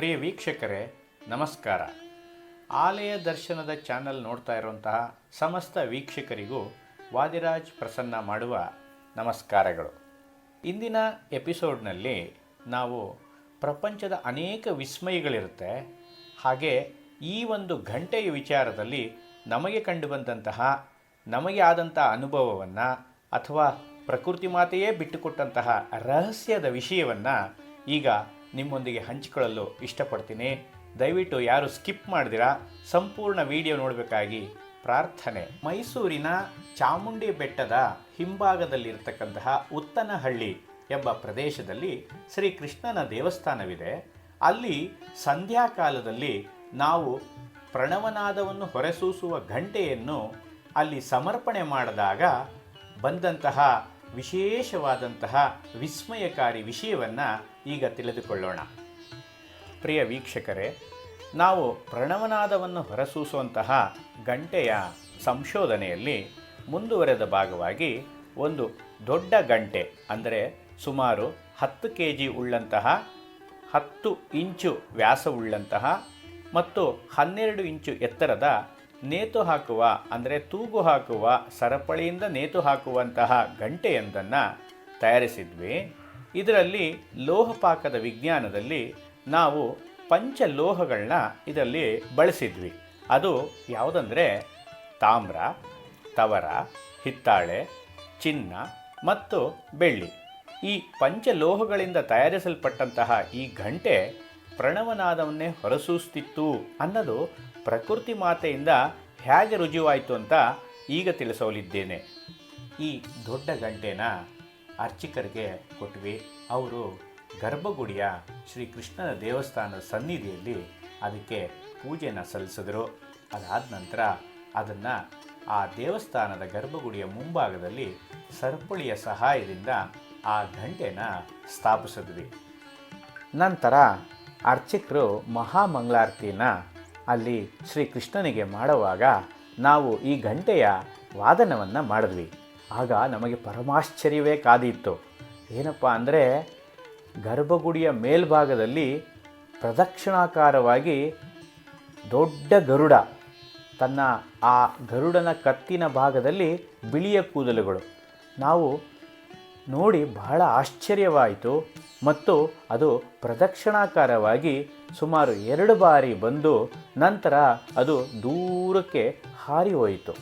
ಪ್ರಿಯ ವೀಕ್ಷಕರೇ, ನಮಸ್ಕಾರ. ಆಲಯ ದರ್ಶನದ ಚಾನಲ್ ನೋಡ್ತಾ ಇರುವಂತಹ ಸಮಸ್ತ ವೀಕ್ಷಕರಿಗೂ ವಾದಿರಾಜ್ ಪ್ರಸನ್ನ ಮಾಡುವ ನಮಸ್ಕಾರಗಳು. ಇಂದಿನ ಎಪಿಸೋಡ್ನಲ್ಲಿ ನಾವು ಪ್ರಪಂಚದ ಅನೇಕ ವಿಸ್ಮಯಗಳಿರುತ್ತೆ. ಹಾಗೆ ಈ ಒಂದು ಗಂಟೆಯ ವಿಚಾರದಲ್ಲಿ ನಮಗೆ ಕಂಡುಬಂದಂತಹ, ನಮಗೆ ಆದಂಥ ಅನುಭವವನ್ನು ಅಥವಾ ಪ್ರಕೃತಿ ಮಾತೆಯೇ ಬಿಟ್ಟುಕೊಟ್ಟಂತಹ ರಹಸ್ಯದ ವಿಷಯವನ್ನು ಈಗ ನಿಮ್ಮೊಂದಿಗೆ ಹಂಚಿಕೊಳ್ಳಲು ಇಷ್ಟಪಡ್ತೀನಿ. ದಯವಿಟ್ಟು ಯಾರು ಸ್ಕಿಪ್ ಮಾಡಿದಿರಾ, ಸಂಪೂರ್ಣ ವಿಡಿಯೋ ನೋಡಬೇಕಾಗಿ ಪ್ರಾರ್ಥನೆ. ಮೈಸೂರಿನ ಚಾಮುಂಡಿ ಬೆಟ್ಟದ ಹಿಂಭಾಗದಲ್ಲಿರ್ತಕ್ಕಂತಹ ಉತ್ತನಹಳ್ಳಿ ಎಂಬ ಪ್ರದೇಶದಲ್ಲಿ ಶ್ರೀ ಕೃಷ್ಣನ ದೇವಸ್ಥಾನವಿದೆ. ಅಲ್ಲಿ ಸಂಧ್ಯಾಕಾಲದಲ್ಲಿ ನಾವು ಪ್ರಣವನಾದವನ್ನು ಹೊರಸೂಸುವ ಗಂಟೆಯನ್ನು ಅಲ್ಲಿ ಸಮರ್ಪಣೆ ಮಾಡಿದಾಗ ಬಂದಂತಹ ವಿಶೇಷವಾದಂತಹ ವಿಸ್ಮಯಕಾರಿ ವಿಷಯವನ್ನು ಈಗ ತಿಳಿದುಕೊಳ್ಳೋಣ. ಪ್ರಿಯ ವೀಕ್ಷಕರೇ, ನಾವು ಪ್ರಣವನಾದವನ್ನು ಹೊರಸೂಸುವಂತಹ ಗಂಟೆಯ ಸಂಶೋಧನೆಯಲ್ಲಿ ಮುಂದುವರೆದ ಭಾಗವಾಗಿ ಒಂದು ದೊಡ್ಡ ಗಂಟೆ, ಅಂದರೆ ಸುಮಾರು ಹತ್ತು ಕೆ ಜಿ ಉಳ್ಳಂತಹ, ಹತ್ತು ಇಂಚು ವ್ಯಾಸವುಳ್ಳಂತಹ ಮತ್ತು ಹನ್ನೆರಡು ಇಂಚು ಎತ್ತರದ ನೇತು ಹಾಕುವ, ಅಂದರೆ ತೂಗು ಹಾಕುವ, ಸರಪಳಿಯಿಂದ ನೇತು ಹಾಕುವಂತಹ ಗಂಟೆಯೊಂದನ್ನು ತಯಾರಿಸಿದ್ವಿ. ಇದರಲ್ಲಿ ಲೋಹಪಾಕದ ವಿಜ್ಞಾನದಲ್ಲಿ ನಾವು ಪಂಚಲೋಹಗಳನ್ನ ಇದರಲ್ಲಿ ಬಳಸಿದ್ವಿ. ಅದು ಯಾವುದಂದರೆ ತಾಮ್ರ, ತವರ, ಹಿತ್ತಾಳೆ, ಚಿನ್ನ ಮತ್ತು ಬೆಳ್ಳಿ. ಈ ಪಂಚಲೋಹಗಳಿಂದ ತಯಾರಿಸಲ್ಪಟ್ಟಂತಹ ಈ ಘಂಟೆ ಪ್ರಣವನಾದವನ್ನೇ ಹೊರಸೂಸ್ತಿತ್ತು ಅನ್ನೋದು ಪ್ರಕೃತಿ ಮಾತೆಯಿಂದ ಹೇಗೆ ರುಜುವಾಯಿತು ಅಂತ ಈಗ ತಿಳಿಸೋಲಿದ್ದೇನೆ. ಈ ದೊಡ್ಡ ಗಂಟೆನ ಅರ್ಚಕರಿಗೆ ಕೊಟ್ವಿ. ಅವರು ಗರ್ಭಗುಡಿಯ ಶ್ರೀ ಕೃಷ್ಣನ ದೇವಸ್ಥಾನದ ಸನ್ನಿಧಿಯಲ್ಲಿ ಅದಕ್ಕೆ ಪೂಜೆನ ಸಲ್ಲಿಸಿದ್ರು. ಅದಾದ ನಂತರ ಅದನ್ನು ಆ ದೇವಸ್ಥಾನದ ಗರ್ಭಗುಡಿಯ ಮುಂಭಾಗದಲ್ಲಿ ಸರಪಳಿಯ ಸಹಾಯದಿಂದ ಆ ಗಂಟೆನ ಸ್ಥಾಪಿಸಿದ್ವಿ. ನಂತರ ಅರ್ಚಕರು ಮಹಾಮಂಗಳಾರತಿನ ಅಲ್ಲಿ ಶ್ರೀ ಕೃಷ್ಣನಿಗೆ ಮಾಡುವಾಗ ನಾವು ಈ ಗಂಟೆಯ ವಾದನವನ್ನು ಮಾಡಿದ್ವಿ. ಆಗ ನಮಗೆ ಪರಮಾಶ್ಚರ್ಯವೇ ಕಾದಿತ್ತು. ಏನಪ್ಪ ಅಂದರೆ ಗರ್ಭಗುಡಿಯ ಮೇಲ್ಭಾಗದಲ್ಲಿ ಪ್ರದಕ್ಷಿಣಾಕಾರವಾಗಿ ದೊಡ್ಡ ಗರುಡ, ತನ್ನ ಆ ಗರುಡನ ಕತ್ತಿನ ಭಾಗದಲ್ಲಿ ಬಿಳಿಯ ಕೂದಲುಗಳು. ನಾವು ನೋಡಿ ಬಹಳ ಆಶ್ಚರ್ಯವಾಯಿತು ಮತ್ತು ಅದು ಪ್ರದಕ್ಷಿಣಾಕಾರವಾಗಿ ಸುಮಾರು ಎರಡು ಬಾರಿ ಬಂದು ನಂತರ ಅದು ದೂರಕ್ಕೆ ಹಾರಿ ಹೋಯಿತು.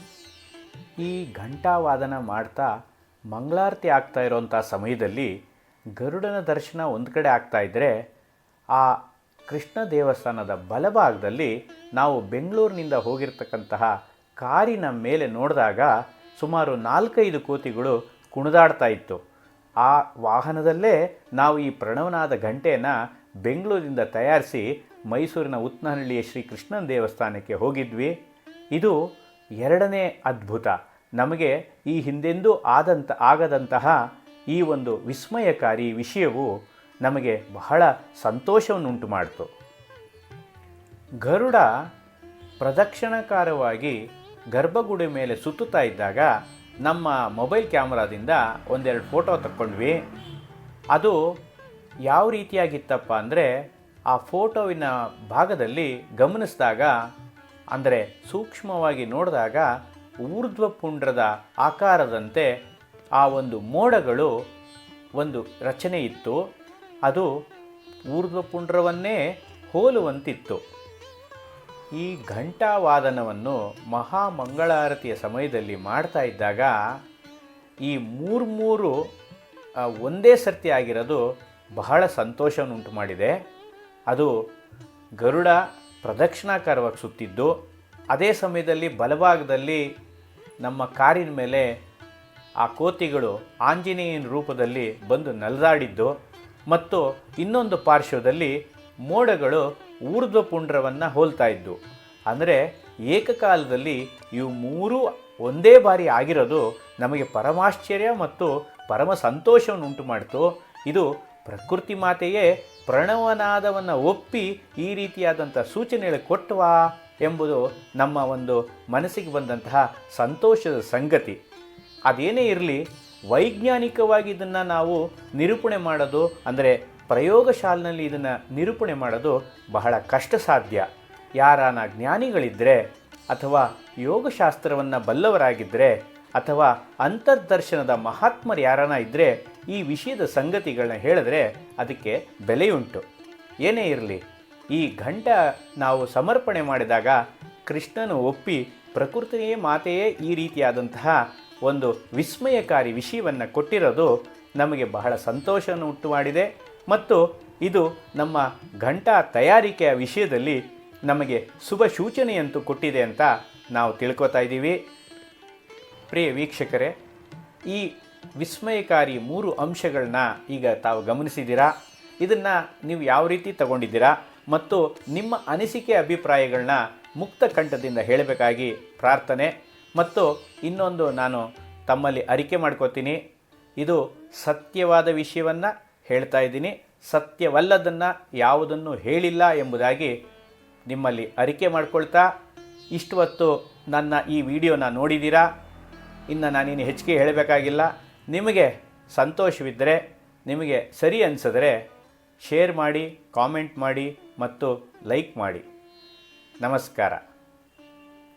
ಈ ಘಂಟಾವಾದನ ಮಾಡ್ತಾ ಮಂಗಳಾರತಿ ಆಗ್ತಾ ಇರೋಂಥ ಸಮಯದಲ್ಲಿ ಗರುಡನ ದರ್ಶನ ಒಂದು ಕಡೆ ಆಗ್ತಾ ಇದ್ದರೆ ಆ ಕೃಷ್ಣ ದೇವಸ್ಥಾನದ ಬಲಭಾಗದಲ್ಲಿ ನಾವು ಬೆಂಗಳೂರಿನಿಂದ ಹೋಗಿರ್ತಕ್ಕಂತಹ ಕಾರಿನ ಮೇಲೆ ನೋಡಿದಾಗ ಸುಮಾರು ನಾಲ್ಕೈದು ಕೋತಿಗಳು ಕುಣಿದಾಡ್ತಾ ಇತ್ತು. ಆ ವಾಹನದಲ್ಲೇ ನಾವು ಈ ಪ್ರಣವನಾದ ಗಂಟೆಯನ್ನು ಬೆಂಗಳೂರಿನಿಂದ ತಯಾರಿಸಿ ಮೈಸೂರಿನ ಉತ್ನಹಳ್ಳಿಯ ಶ್ರೀ ಕೃಷ್ಣನ ದೇವಸ್ಥಾನಕ್ಕೆ ಹೋಗಿದ್ವಿ. ಇದು ಎರಡನೇ ಅದ್ಭುತ. ನಮಗೆ ಈ ಹಿಂದೆಂದೂ ಆದಂಥ ಆಗದಂತಹ ಈ ಒಂದು ವಿಸ್ಮಯಕಾರಿ ವಿಷಯವು ನಮಗೆ ಬಹಳ ಸಂತೋಷವನ್ನುಂಟು ಮಾಡಿತು. ಗರುಡ ಪ್ರದಕ್ಷಿಣಾಕಾರವಾಗಿ ಗರ್ಭಗುಡಿ ಮೇಲೆ ಸುತ್ತುತ್ತಾ ಇದ್ದಾಗ ನಮ್ಮ ಮೊಬೈಲ್ ಕ್ಯಾಮ್ರಾದಿಂದ ಒಂದೆರಡು ಫೋಟೋ ತಕ್ಕೊಂಡ್ವಿ. ಅದು ಯಾವ ರೀತಿಯಾಗಿತ್ತಪ್ಪ ಅಂದರೆ ಆ ಫೋಟೋವಿನ ಭಾಗದಲ್ಲಿ ಗಮನಿಸಿದಾಗ, ಅಂದರೆ ಸೂಕ್ಷ್ಮವಾಗಿ ನೋಡಿದಾಗ ಊರ್ಧ್ವ ಪುಂಡ್ರದ ಆಕಾರದಂತೆ ಆ ಒಂದು ಮೋಡಗಳು ಒಂದು ರಚನೆ ಇತ್ತು. ಅದು ಊರ್ಧ್ವಪುಂಡ್ರವನ್ನೇ ಹೋಲುವಂತಿತ್ತು. ಈ ಘಂಟಾವಾದನವನ್ನು ಮಹಾಮಂಗಳಾರತಿಯ ಸಮಯದಲ್ಲಿ ಮಾಡ್ತಾ ಇದ್ದಾಗ ಈ ಮೂರು ಮೂರು ಒಂದೇ ಸರ್ತಿ ಆಗಿರೋದು ಬಹಳ ಸಂತೋಷವನ್ನುಂಟು ಮಾಡಿದೆ. ಅದು ಗರುಡ ಪ್ರದಕ್ಷಿಣಾಕಾರವಾಗಿ ಸುತ್ತಿದ್ದು, ಅದೇ ಸಮಯದಲ್ಲಿ ಬಲಭಾಗದಲ್ಲಿ ನಮ್ಮ ಕಾರಿನ ಮೇಲೆ ಆ ಕೋತಿಗಳು ಆಂಜನೇಯನ ರೂಪದಲ್ಲಿ ಬಂದು ನಲಿದಾಡಿದ್ದು ಮತ್ತು ಇನ್ನೊಂದು ಪಾರ್ಶ್ವದಲ್ಲಿ ಮೋಡಗಳು ಊರ್ಧ್ವ ಪುಂಡ್ರವನ್ನು ಹೋಲ್ತಾ ಇದ್ದು. ಅಂದರೆ ಏಕಕಾಲದಲ್ಲಿ ಇವು ಮೂರೂ ಒಂದೇ ಬಾರಿ ಆಗಿರೋದು ನಮಗೆ ಪರಮಾಶ್ಚರ್ಯ ಮತ್ತು ಪರಮ ಸಂತೋಷವನ್ನು ಉಂಟು ಮಾಡಿತು. ಇದು ಪ್ರಕೃತಿ ಮಾತೆಯೇ ಪ್ರಣವನಾದವನ್ನು ಒಪ್ಪಿ ಈ ರೀತಿಯಾದಂಥ ಸೂಚನೆಗಳು ಕೊಟ್ಟವಾ ಎಂಬುದು ನಮ್ಮ ಒಂದು ಮನಸ್ಸಿಗೆ ಬಂದಂತಹ ಸಂತೋಷದ ಸಂಗತಿ. ಅದೇನೇ ಇರಲಿ, ವೈಜ್ಞಾನಿಕವಾಗಿ ಇದನ್ನು ನಾವು ನಿರೂಪಣೆ ಮಾಡೋದು ಅಂದರೆ ಪ್ರಯೋಗಶಾಲಿನಲ್ಲಿ ಇದನ್ನು ನಿರೂಪಣೆ ಮಾಡೋದು ಬಹಳ ಕಷ್ಟ ಸಾಧ್ಯ ಯಾರಾನ ಜ್ಞಾನಿಗಳಿದ್ದರೆ ಅಥವಾ ಯೋಗಶಾಸ್ತ್ರವನ್ನು ಬಲ್ಲವರಾಗಿದ್ದರೆ ಅಥವಾ ಅಂತರ್ದರ್ಶನದ ಮಹಾತ್ಮರು ಯಾರಾನ ಇದ್ದರೆ ಈ ವಿಷಯದ ಸಂಗತಿಗಳನ್ನ ಹೇಳಿದ್ರೆ ಅದಕ್ಕೆ ಬೆಲೆಯುಂಟು. ಏನೇ ಇರಲಿ ಈ ಘಂಟ ನಾವು ಸಮರ್ಪಣೆ ಮಾಡಿದಾಗ ಕೃಷ್ಣನು ಒಪ್ಪಿ ಪ್ರಕೃತಿಯೇ ಮಾತೆಯೇ ಈ ರೀತಿಯಾದಂತಹ ಒಂದು ವಿಸ್ಮಯಕಾರಿ ವಿಷಯವನ್ನು ಕೊಟ್ಟಿರೋದು ನಮಗೆ ಬಹಳ ಸಂತೋಷವನ್ನು ಉಂಟು ಮಾಡಿದೆ ಮತ್ತು ಇದು ನಮ್ಮ ಘಂಟಾ ತಯಾರಿಕೆಯ ವಿಷಯದಲ್ಲಿ ನಮಗೆ ಶುಭ ಸೂಚನೆಯಂತೂ ಕೊಟ್ಟಿದೆ ಅಂತ ನಾವು ತಿಳ್ಕೊತಾ ಇದ್ದೀವಿ. ಪ್ರಿಯ ವೀಕ್ಷಕರೇ, ಈ ವಿಸ್ಮಯಕಾರಿ ಮೂರು ಅಂಶಗಳನ್ನ ಈಗ ತಾವು ಗಮನಿಸಿದ್ದೀರಾ? ಇದನ್ನು ನೀವು ಯಾವ ರೀತಿ ತಗೊಂಡಿದ್ದೀರಾ? ಮತ್ತು ನಿಮ್ಮ ಅನಿಸಿಕೆ ಅಭಿಪ್ರಾಯಗಳನ್ನ ಮುಕ್ತ ಕಂಠದಿಂದ ಹೇಳಬೇಕಾಗಿ ಪ್ರಾರ್ಥನೆ ಮತ್ತು ಇನ್ನೊಂದು ನಾನು ತಮ್ಮಲ್ಲಿ ಅರಿಕೆ ಮಾಡ್ಕೋತೀನಿ. ಇದು ಸತ್ಯವಾದ ವಿಷಯವನ್ನು ಹೇಳ್ತಾ ಇದ್ದೀನಿ. ಸತ್ಯವಲ್ಲದನ್ನು ಯಾವುದನ್ನು ಹೇಳಿಲ್ಲ ಎಂಬುದಾಗಿ ನಿಮ್ಮಲ್ಲಿ ಅರಿಕೆ ಮಾಡ್ಕೊಳ್ತಾ ಇಷ್ಟು ಹೊತ್ತು ನನ್ನ ಈ ವಿಡಿಯೋನ ನೋಡಿದ್ದೀರಾ? ಇನ್ನು ನಾನಿನ್ನು ಹೆಚ್ಚಿಗೆ ಹೇಳಬೇಕಾಗಿಲ್ಲ. ನಿಮಗೆ ಸಂತೋಷವಿದ್ದರೆ, ನಿಮಗೆ ಸರಿ ಅನಿಸಿದ್ರೆ ಶೇರ್ ಮಾಡಿ ಕಾಮೆಂಟ್ ಮಾಡಿ ಮತ್ತು ಲೈಕ್ ಮಾಡಿ. ನಮಸ್ಕಾರ.